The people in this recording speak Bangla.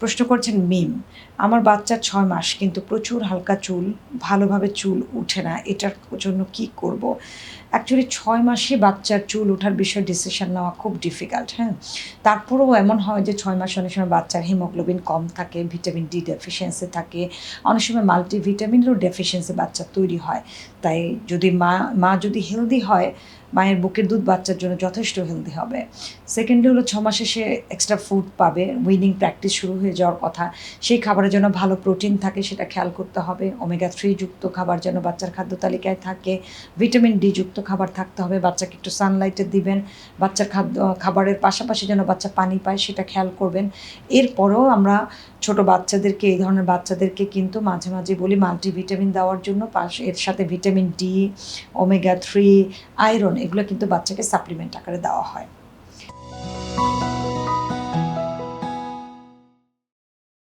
প্রশ্ন করছেন মিম। আমার বাচ্চার ছয় মাস, কিন্তু প্রচুর হালকা চুল, ভালোভাবে চুল উঠে না। এটার জন্য কি করব? অ্যাকচুয়ালি ছয় মাসে বাচ্চার চুল ওঠার বিষয়ে ডিসিশন নেওয়া খুব ডিফিকাল্ট হ্যাঁ? তারপরেও এমন হয় যে ছয় মাসে অনেক সময় বাচ্চার হিমোগ্লোবিন কম থাকে ভিটামিন ডি ডেফিসিয়েন্সি থাকে। অনেক সময় মাল্টিভিটামিনেরও ডেফিসিয়েন্সি বাচ্চা তৈরি হয়। তাই যদি মা মা যদি হেলদি হয়, মায়ের বুকের দুধ বাচ্চার জন্য যথেষ্ট হেলদি হবে। সেকেন্ডে হলো ছ মাসে সে এক্সট্রা ফুড পাবে। উইনিং প্র্যাকটিস শুরু হয়ে যাওয়ার কথা। সেই খাবারের জন্য ভালো প্রোটিন থাকে সেটা খেয়াল করতে হবে। ওমেগা থ্রি যুক্ত খাবার যেন বাচ্চার খাদ্য তালিকায় থাকে। ভিটামিন ডি যুক্ত খাবার থাকতে হবে, বাচ্চাকে একটু সানলাইটে দিবেন। বাচ্চার খাদ্য, খাবারের পাশাপাশি যেন বাচ্চা পানি পায় সেটা খেয়াল করবেন। এরপরেও আমরা ছোট বাচ্চাদেরকে, এই ধরনের বাচ্চাদেরকে কিন্তু মাঝে মাঝে বলি মাল্টিভিটামিন দেওয়ার জন্য। পাশ, এর সাথে vitamin D omega three iron এগুলো কিন্তু বাচ্চাকে সাপ্লিমেন্ট আকারে দেওয়া হয়।